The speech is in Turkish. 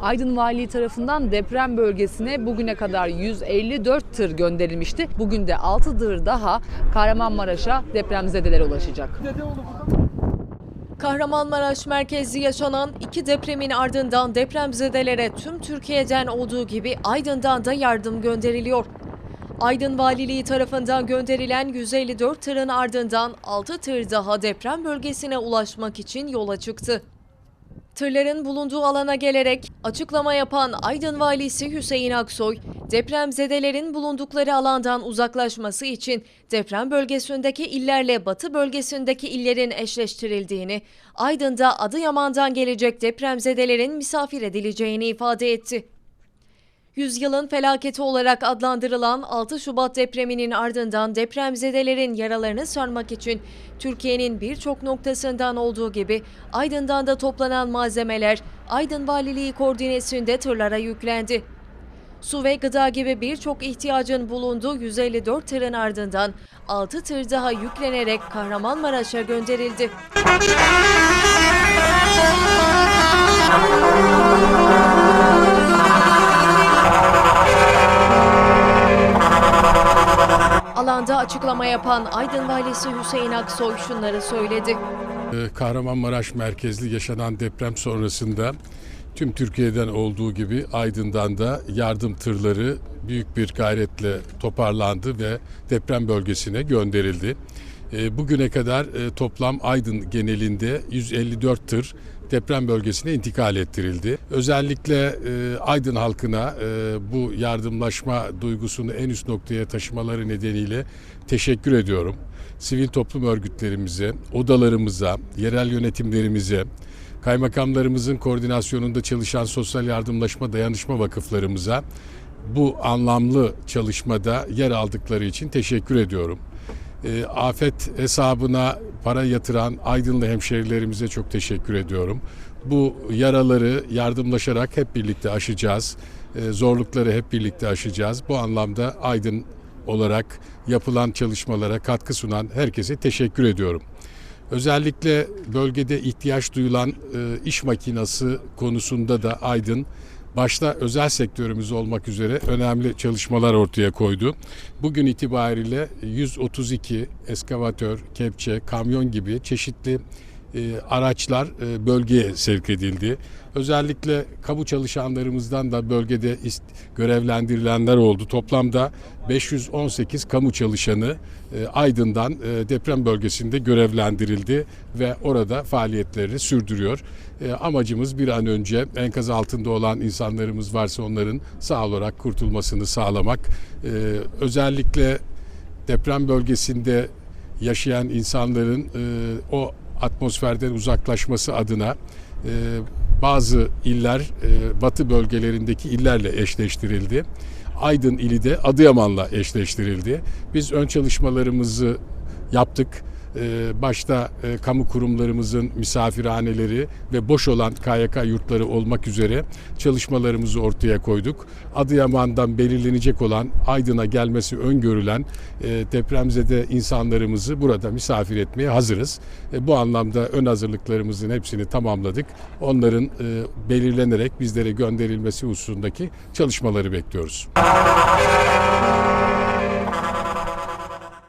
Aydın Valiliği tarafından deprem bölgesine bugüne kadar 154 tır gönderilmişti. Bugün de 6 tır daha Kahramanmaraş'a depremzedelere ulaşacak. Kahramanmaraş merkezli yaşanan iki depremin ardından depremzedelere tüm Türkiye'den olduğu gibi Aydın'dan da yardım gönderiliyor. Aydın Valiliği tarafından gönderilen 154 tırın ardından 6 tır daha deprem bölgesine ulaşmak için yola çıktı. Tırların bulunduğu alana gelerek açıklama yapan Aydın Valisi Hüseyin Aksoy, depremzedelerin bulundukları alandan uzaklaşması için deprem bölgesindeki illerle batı bölgesindeki illerin eşleştirildiğini, Aydın'da Adıyaman'dan gelecek depremzedelerin misafir edileceğini ifade etti. Yüzyılın felaketi olarak adlandırılan 6 Şubat depreminin ardından depremzedelerin yaralarını sarmak için Türkiye'nin birçok noktasından olduğu gibi Aydın'dan da toplanan malzemeler Aydın Valiliği koordinesinde tırlara yüklendi. Su ve gıda gibi birçok ihtiyacın bulunduğu 154 tırın ardından 6 tır daha yüklenerek Kahramanmaraş'a gönderildi. Alanda açıklama yapan Aydın Valisi Hüseyin Aksoy şunları söyledi. Ee, Kahramanmaraş merkezli yaşanan deprem sonrasında tüm Türkiye'den olduğu gibi Aydın'dan da yardım tırları büyük bir gayretle toparlandı ve deprem bölgesine gönderildi. Ee, Bugüne kadar e, toplam Aydın genelinde 154 tır deprem bölgesine intikal ettirildi. Özellikle e, Aydın halkına e, bu yardımlaşma duygusunu en üst noktaya taşımaları nedeniyle teşekkür ediyorum. Sivil toplum örgütlerimize, odalarımıza, yerel yönetimlerimize, kaymakamlarımızın koordinasyonunda çalışan sosyal yardımlaşma dayanışma vakıflarımıza bu anlamlı çalışmada yer aldıkları için teşekkür ediyorum. E, afet hesabına para yatıran Aydınlı hemşerilerimize çok teşekkür ediyorum. Bu yaraları yardımlaşarak hep birlikte aşacağız. E, zorlukları hep birlikte aşacağız. Bu anlamda Aydın olarak yapılan çalışmalara katkı sunan herkese teşekkür ediyorum. Özellikle bölgede ihtiyaç duyulan e, iş makinası konusunda da Aydın başta özel sektörümüz olmak üzere önemli çalışmalar ortaya koydu. Bugün itibariyle 132 eskavatör, kepçe, kamyon gibi çeşitli e, araçlar e, bölgeye sevk edildi. Özellikle kamu çalışanlarımızdan da bölgede ist- görevlendirilenler oldu. Toplamda 518 kamu çalışanı e, Aydın'dan e, deprem bölgesinde görevlendirildi ve orada faaliyetlerini sürdürüyor. E, Amacımız bir an önce enkaz altında olan insanlarımız varsa onların sağ olarak kurtulmasını sağlamak. E, Özellikle deprem bölgesinde yaşayan insanların e, o atmosferden uzaklaşması adına e, bazı iller e, batı bölgelerindeki illerle eşleştirildi. Aydın ili de Adıyaman'la eşleştirildi. Biz ön çalışmalarımızı yaptık. E, başta e, kamu kurumlarımızın misafirhaneleri ve boş olan KYK yurtları olmak üzere çalışmalarımızı ortaya koyduk. Adıyaman'dan belirlenecek olan Aydın'a gelmesi öngörülen e, depremzede insanlarımızı burada misafir etmeye hazırız. E, bu anlamda ön hazırlıklarımızın hepsini tamamladık. Onların belirlenerek bizlere gönderilmesi hususundaki çalışmaları bekliyoruz.